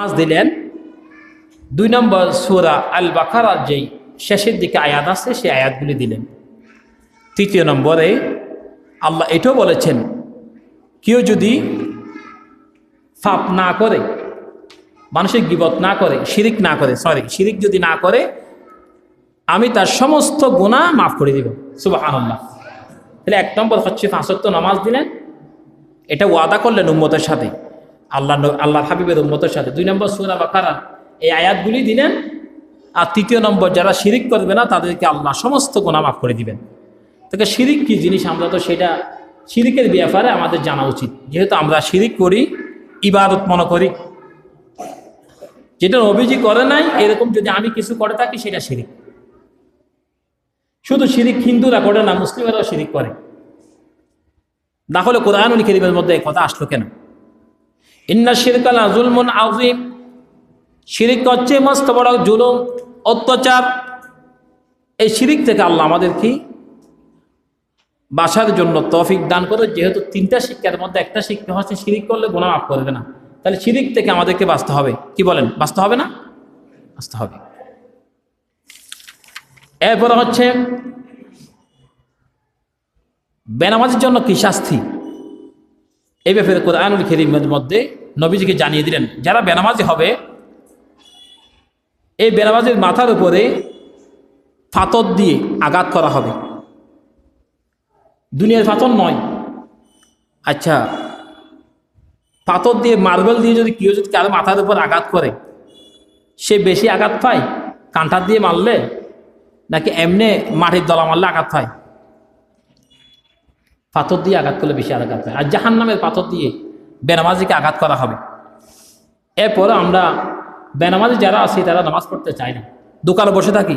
নামাজ দিলেন। দুই নম্বর সুরা আল বাকারার যেই শেষের দিকে আয়াত আছে সেই আয়াতগুলি দিলেন। তৃতীয় নম্বরে আল্লাহ এটাও বলেছেন, কেউ যদি ফাপ না করে মানুষের গিবত না করে, শিরিক না করে সরি শিরিক যদি না করে, আমি তার সমস্ত গুণা মাফ করে দিব। সুবাহ আল্লাহ তাহলে এক নম্বর হচ্ছে ফাঁসত্ব নামাজ দিলেন। এটা ওয়াদা করলেন উম্মতের সাথে। আল্লাহ আল্লাহ হাবিবের উম্মতের সাথে। দুই নম্বর সুরা বাকারা। এই আয়াতগুলি দিলেন, আর তৃতীয় নম্বর, যারা শিরিক করবে না, তাদেরকে আল্লাহ সমস্ত গুণা মাফ করে দিবেন। তাকে শিরিক কি জিনিস? আমরা তো সেটা শিরিকের ব্যাপারে আমাদের জানা উচিত। যেহেতু আমরা শিরিক করি, ইবাদত মনে করি। যেটা অভিযোগ করে নাই, এরকম যদি আমি কিছু করে থাকি, সেটা শিরিক। শুধু শিরিক হিন্দুরা করে না, মুসলিমেরাও শিরিক করে। না হলে কোরআনুল করিমের মধ্যে এই কথা আসলো কেন? ইন্না শিরকাল জুলমুন আজিম শিরিক হচ্ছে মস্ত বড় জুলুম, অত্যাচার। এই শিরিক থেকে আল্লাহ আমাদের কি বাসার জন্য তফিক দান করে, যেহেতু তিনটা শিক্ষার মধ্যে একটা শিক্ষা হচ্ছে শিরিক করলে গোনা মাফ করবে না। তাহলে শিরিক থেকে আমাদেরকে বাঁচতে হবে। কি বলেন? বাঁচতে হবে না? বাঁচতে হবে। এরপরে হচ্ছে বেনামাজের জন্য কি শাস্তি? এই ব্যাপারে কোরআনুল করিমের মধ্যে নবীজিকে জানিয়ে দিলেন, যারা বেনামাজি হবে, এই বেনামাজির মাথার উপরে ফাতর দিয়ে আঘাত করা হবে। দুনিয়ার পাথর নয়। আচ্ছা পাথর দিয়ে, মার্বেল দিয়ে যদি কেউ যদি কারও মাথার উপর আঘাত করে, সে বেশি আঘাত পায়? কাঁঠার দিয়ে মারলে? নাকি এমনি মাটির দলা মারলে আঘাত পায়? পাথর দিয়ে আঘাত করলে বেশি আঘাত পায়। আর জাহান নামের পাথর দিয়ে বেনামাজিকে আঘাত করা হবে। এরপরে আমরা বেনামাজি যারা আছি, তারা নামাজ পড়তে চায় না। দোকানে বসে থাকি,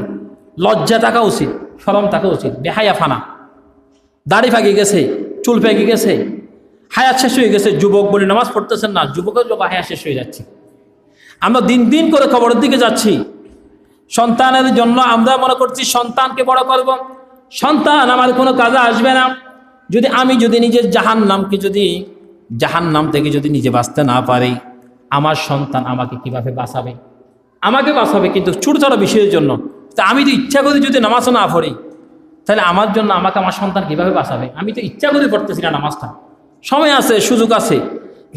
লজ্জা থাকা উচিত, সরম থাকা উচিত বেহাইয়া ফানা। দাড়ি ফাঁকি গেছে, চুল পেকে গেছে, হায়াত শেষ হয়ে গেছে, যুবক বলে নামাজ পড়তেছেন না, যুবকের লোক হায়াত শেষ হয়ে যাচ্ছে। আমরা দিন দিন করে খবরের দিকে যাচ্ছি। সন্তানের জন্য আমরা মনে করছি, সন্তানকে বড় করব। সন্তান আমার কোনো কাজে আসবে না। যদি আমি যদি নিজের জাহান নামকে যদি জাহান নাম থেকে যদি নিজে বাঁচতে না পারে, আমার সন্তান আমাকে কীভাবে বাঁচাবে? আমাকে বাঁচাবে কিন্তু ছোটো ছোটো বিষয়ের জন্য। তা আমি তো ইচ্ছা করি যদি নামাজও না পড়ি, তাহলে আমার জন্য আমাকে আমার সন্তান কীভাবে বাঁচাবে? আমি তো ইচ্ছা করে পড়তেছি না নামাজটা। সময় আছে, সুযোগ আছে।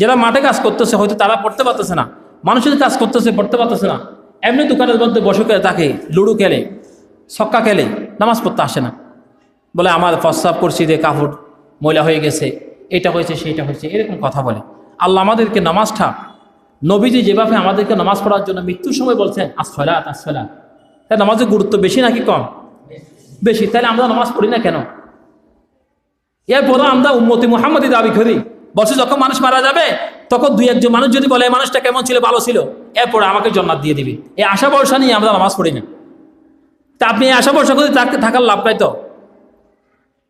যারা মাঠে কাজ করতেছে, হয়তো তারা পড়তে পারতেছে না। মানুষের কাজ করতেছে, পড়তে পারতেছে না। এমনি দোকানের মধ্যে বসে করে তাকে লুডু খেলে, ছক্কা খেলে, নামাজ পড়তে আসে না। বলে, আমার প্রস্রাব করছি দিয়ে কাপড়, ময়লা হয়ে গেছে। এটা হয়েছে সেইটা হয়েছে, এরকম কথা বলে। আল্লাহ আমাদেরকে নামাজটা, নবীজি যেভাবে আমাদেরকে নামাজ পড়ার জন্য মৃত্যুর সময় বলছেন আসফলাত আসফলাত তাই নামাজের গুরুত্ব বেশি নাকি কম? বেশি। তাহলে আমরা নামাজ পড়ি না কেন? এরপরও আমরা উম্মতি মুহাম্মদী দাবি করি। বলছে যখন মানুষ মারা যাবে, তখন দুই একজন মানুষ যদি বলে মানুষটা কেমন ছিল, ভালো ছিল? এরপরে আমাকে জন্নাত দিয়ে দিবি। এই আশা ভরসা নিয়ে আমরা নামাজ পড়ি না। তা আপনি এই আশা ভরসা করে তাকে থাকার লাভ পাই তো?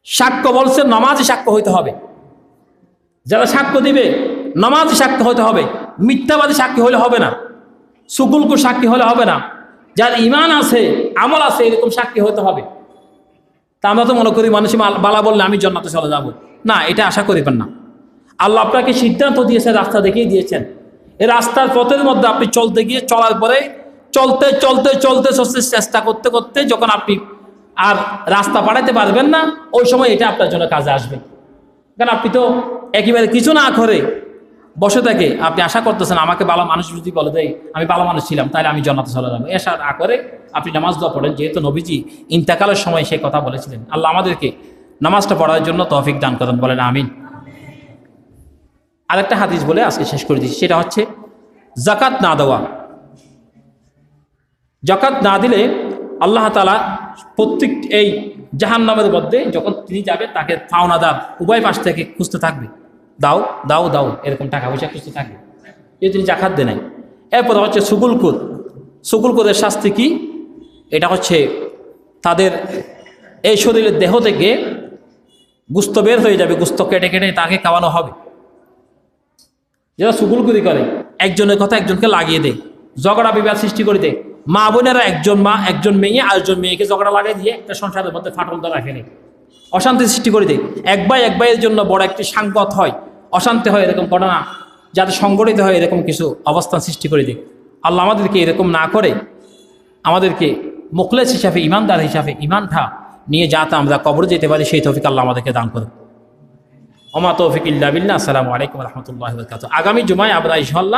সাক্ষ্য বলছে নামাজে সাক্ষ্য হইতে হবে। যারা সাক্ষ্য দিবে, নামাজে সাক্ষ্য হতে হবে, মিথ্যাবাদী সাক্ষী হলে হবে না, সুকুলকু সাক্ষী হলে হবে না, যার ইমান আছে, আমল আছে, এরকম সাক্ষী হতে হবে। তা আমরা তো মনে করি মানুষ বালা বললে আমি জন্নাতে চলে যাব। না, এটা আশা করিবেন না। আল্লাহ আপনাকে সিদ্ধান্ত দিয়েছে, রাস্তা দেখিয়ে দিয়েছেন। এই রাস্তার পথের মধ্যে আপনি চলতে গিয়ে চলার পরে চলতে চলতে চলতে চলতে চেষ্টা করতে করতে যখন আপনি আর রাস্তা পাঠাতে পারবেন না, ওই সময় এটা আপনার জন্য কাজে আসবে। কারণ আপনি তো একেবারে কিছু না করে বসে থেকে। আপনি আশা করতেছেন, আমাকে ভালো মানুষ যদি বলে দেয়, আমি ভালো মানুষ ছিলাম, তাহলে আমি জন্নাতে চলে যাব। এসা না করে আপনি নামাজ দোয়া পড়েন, যেহেতু নবীজি ইন্তেকালের সময় সে কথা বলেছিলেন। আল্লাহ আমাদেরকে নামাজটা পড়ার জন্য তৌফিক দান করেন, বলেন আমিন। আরেকটা হাদিস বলে আজকে শেষ করে দিচ্ছি, সেটা হচ্ছে জাকাত না দেওয়া। জাকাত না দিলে আল্লাহ তালা প্রত্যেক এই জাহান্নামের মধ্যে যখন তিনি যাবেন, তাকে পাওনা পাওনাদার উভয় পাশ থেকে খুঁজতে থাকবে। দাও দাও দাও, এরকম টাকা পয়সা খুঁজতে থাকবে। যদি তিনি জাকাত দেয় নাই। এরপর হচ্ছে সুকুলকুদ সুকুলকুদের শাস্তি কি? এটা হচ্ছে তাদের এই শরীরের দেহ থেকে গুস্ত বের হয়ে যাবে, গুস্ত কেটে কেটে তাকে খাওয়ানো হবে। যারা সুকুলকুদি করে, একজনের কথা একজনকে লাগিয়ে দেয়। ঝগড়া বিবাদ সৃষ্টি করে দেয়। মা বোনেরা একজন মা, একজন মেয়ে, আরেকজন মেয়েকে ঝগড়া লাগিয়ে দিয়ে একটা সংসারের মধ্যে ফাটল ধরা ফেলে অশান্তি সৃষ্টি করে দেয়। এক ভাই এক ভাইয়ের জন্য বড় একটি সাংগত হয়। অশান্তি হয় এরকম ঘটনা, যাতে সংগঠিত হয় এরকম কিছু অবস্থান সৃষ্টি করে দেয়। আল্লাহ আমাদেরকে এরকম না করে, আমাদেরকে মুখলেস হিসাবে, ইমানদার হিসাবে ইমানটা নিয়ে যাতে আমরা কবরে যেতে পারি, সেই তৌফিক আল্লাহ আমাদেরকে দান করুন। ওমা তৌফিক ইল্লা বিল্লাহ। আসসালামু আলাইকুম রহমতুল্লাহ আগামী জুমায় আমরা ইনশাল্লাহ